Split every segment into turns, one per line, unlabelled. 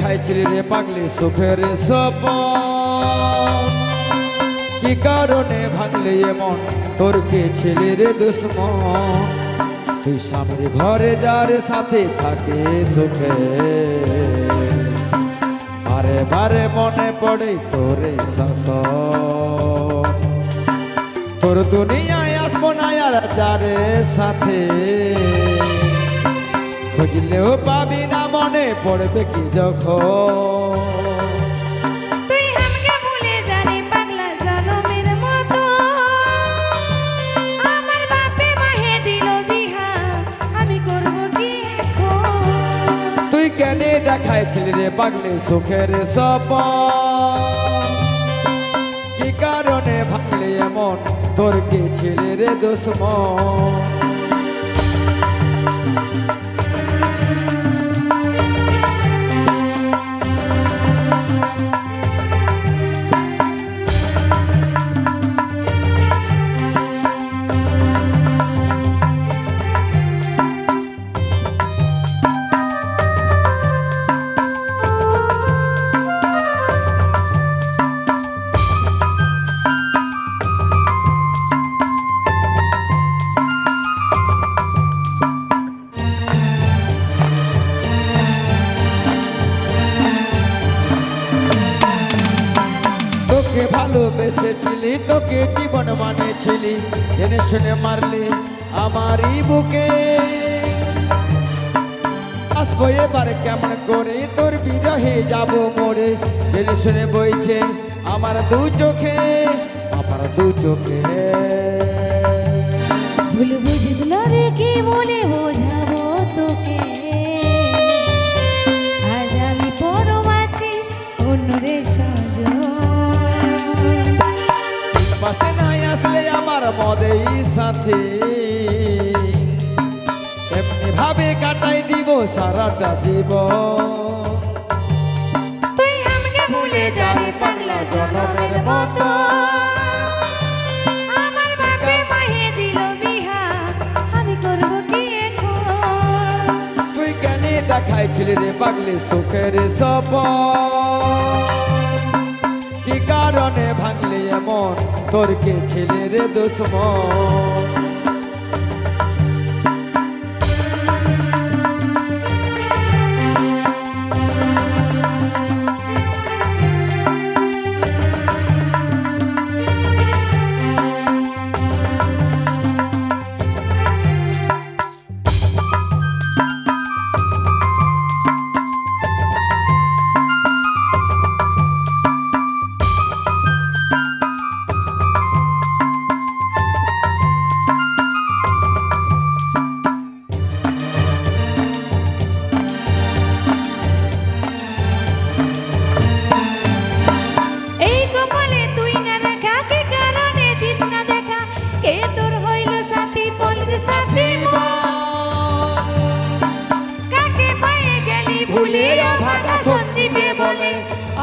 দেখাইছিলি রে পাগলি, সুখের সপন কি কারণে ভাঙলি এমন তোর কে ছেলে রে দুশ্মন? তুই সামনে ঘরে যার সাথে থাকে সুখে। বারে বারে মনে পড়ে তোরে শাসন। তোর দুনিয়ায় আসব না আর যারে সাথে। খুঁজলেও পাবি না মনে পড়বে কি যখন। কেন দেখাইছিলি রে পাগলি সুখের কি কারণে ভাঙলি এমন তোর কি ছিলি রে দুশ্মন? ভালোবেসেছিলি, তোকে জীবন মানেছিলি। জেনে শুনে মারলি আমারই বুকে। আসব এবার কেমন করে তোর বিরহে যাব মোরে জেনে শুনে বইছে আমার দু চোখে, আমার দু চোখে।
ভুল বুঝল রে, কি বলে বোঝাবো
সাথে। এমনি ভাবে কাটাই দিব সারাটা জীবন।
তুই আমাকে ভুলে যাবি পাগলা জনমের মতো। আমার বাপে মাহে দিল বিহা আমি করব কি এখন?
তুই কেন দেখাইছিলি রে পাগলি সুখের সপ এমন তোর কে ছেলে রে দুশ্মন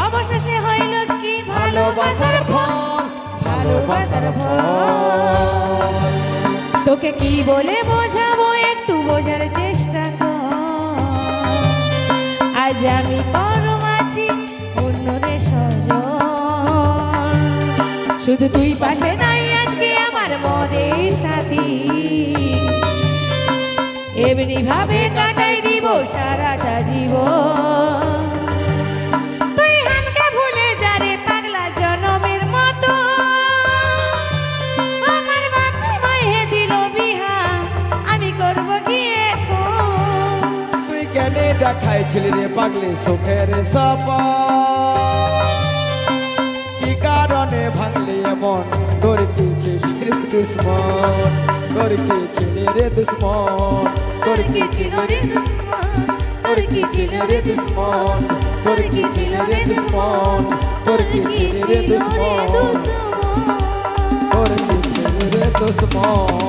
অবশেষে হইল কি ভালোবাসার ফল ভালোবাসার ফল তোকে কি বলে বোঝাবো একটু বোঝার চেষ্টা কর। আজ আমি পরম আছি অন্যরে সজন শুধু তুই পাশে নাই আজকে আমার মদের সাথী। এমনি ভাবে কাটাই
কেন দেখাইছিলি রে পাগলি সুখের সপ কি কারণে ভাঙলি এমন? তোর কি ছিলি রে দুশ্মন? তোর কি ছিলি রে দুশ্মন? তোর কি ছিলি রে দুশ্মন তোর কি ছিলি রে দুশ্মন? তোর কি ছিলি রে দুশ্মন? তোর কি ছিলি রে দুশ্মন? তোর কি ছিলি রে দুশ্মন?